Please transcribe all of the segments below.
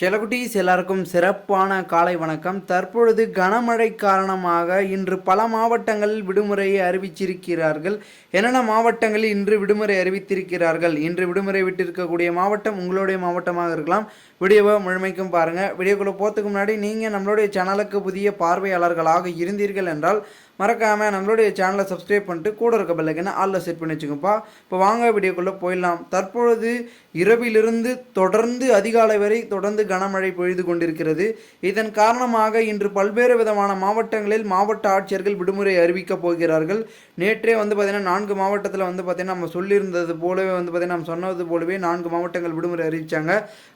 செலகுட்டீஸ் எல்லாருக்கும் சிறப்பான காலை வணக்கம். தற்பொழுது கனமழை காரணமாக இன்று பல மாவட்டங்களில் விடுமுறையை அறிவிச்சிருக்கிறார்கள். என்னென்ன மாவட்டங்களில் இன்று விடுமுறை அறிவித்திருக்கிறார்கள்? இன்று விடுமுறை விட்டிருக்கக்கூடிய மாவட்டம் உங்களுடைய மாவட்டமாக இருக்கலாம். வீடியோவை முழுமைக்கும் பாருங்கள் வீடியோக்குள்ளே போகிறதுக்கு முன்னாடி நீங்கள் நம்மளுடைய சேனலுக்கு புதிய பார்வையாளர்களாக இருந்தீர்கள் என்றால் மறக்காமல் நம்மளுடைய சேனலை சப்ஸ்கிரைப் பண்ணிட்டு கூட இருக்க பெல்லைக்கனை ஆளில் செட் பண்ணி வச்சுக்கோப்பா. இப்போ வாங்க வீடியோக்குள்ளே போயிடலாம். தற்பொழுது இரவிலிருந்து தொடர்ந்து அதிகாலை வரை தொடர்ந்து கனமழை பொழிது கொண்டிருக்கிறது. இதன் காரணமாக இன்று பல்வேறு விதமான மாவட்டங்களில் மாவட்ட ஆட்சியர்கள் விடுமுறை அறிவிக்கப் போகிறார்கள். நேற்றே வந்து பார்த்திங்கன்னா நான்கு மாவட்டத்தில் வந்து பார்த்திங்கன்னா நம்ம சொல்லியிருந்தது போலவே வந்து பார்த்திங்கன்னா நம்ம சொன்னது போலவே நான்கு மாவட்டங்கள் விடுமுறை அறிவித்தாங்க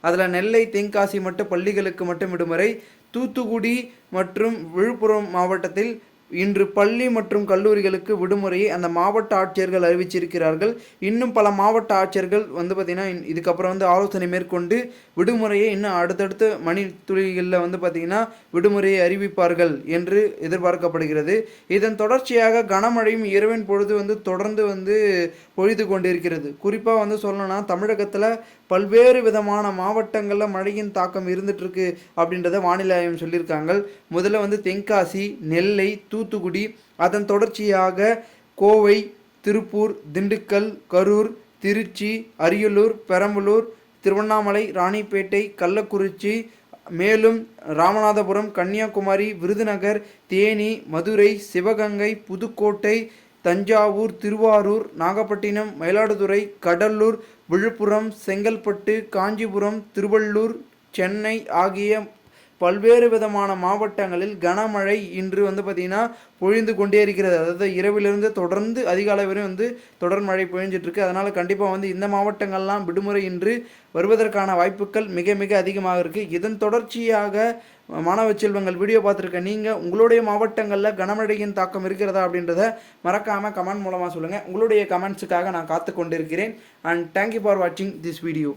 அதில் நெல்லை தென்காசி மட்டும் பள்ளிகளுக்கு மட்டும் விடுமுறை. தூத்துக்குடி மற்றும் விழுப்புரம் மாவட்டத்தில் இன்று பள்ளி மற்றும் கல்லூரிகளுக்கு விடுமுறையை அந்த மாவட்ட ஆட்சியர்கள் அறிவிச்சிருக்கிறார்கள். இன்னும் பல மாவட்ட ஆட்சியர்கள் வந்து பார்த்திங்கன்னா இன்- இதுக்கப்புறம் வந்து ஆலோசனை மேற்கொண்டு விடுமுறையை இன்னும் அடுத்தடுத்த மணி துளிகளில் வந்து பார்த்திங்கன்னா விடுமுறையை அறிவிப்பார்கள் என்று எதிர்பார்க்கப்படுகிறது. இதன் தொடர்ச்சியாக கனமழையும் இரவின் பொழுது வந்து தொடர்ந்து வந்து பொழிது கொண்டிருக்கிறது. குறிப்பாக வந்து சொல்லணும்னா தமிழகத்தில் பல்வேறு விதமான மாவட்டங்களில் மழையின் தாக்கம் இருந்துகிட்ருக்கு அப்படின்றத வானிலை ஆய்வு சொல்லியிருக்காங்க. முதல்ல வந்து தென்காசி நெல்லை தூத்துக்குடி அதன் தொடர்ச்சியாக கோவை திருப்பூர் திண்டுக்கல் கரூர் திருச்சி அரியலூர் பெரம்பலூர் திருவண்ணாமலை ராணிப்பேட்டை கள்ளக்குறிச்சி மேலும் ராமநாதபுரம் கன்னியாகுமரி விருதுநகர் தேனி மதுரை சிவகங்கை புதுக்கோட்டை தஞ்சாவூர் திருவாரூர் நாகப்பட்டினம் மயிலாடுதுறை கடலூர் விழுப்புரம் செங்கல்பட்டு காஞ்சிபுரம் திருவள்ளூர் சென்னை ஆகிய பல்வேறு விதமான மாவட்டங்களில் கனமழை இன்று வந்து பார்த்திங்கன்னா பொழிந்து கொண்டே இருக்கிறது. அதாவது இரவிலிருந்து தொடர்ந்து அதிகாலை வரை வந்து தொடர் மழை பொழிஞ்சிட்ருக்கு அதனால் கண்டிப்பாக வந்து இந்த மாவட்டங்கள்லாம் விடுமுறை இன்று வருவதற்கான வாய்ப்புகள் மிக மிக அதிகமாக இருக்குது இதன் தொடர்ச்சியாக மாணவ செல்வங்கள் வீடியோ பார்த்துருக்க நீங்கள் உங்களுடைய மாவட்டங்களில் கனமழையின் தாக்கம் இருக்கிறதா அப்படின்றத மறக்காமல் கமெண்ட் மூலமாக சொல்லுங்கள் உங்களுடைய கமெண்ட்ஸுக்காக நான் காத்து கொண்டிருக்கிறேன் அண்ட் தேங்க்யூ ஃபார் வாட்சிங் திஸ் வீடியோ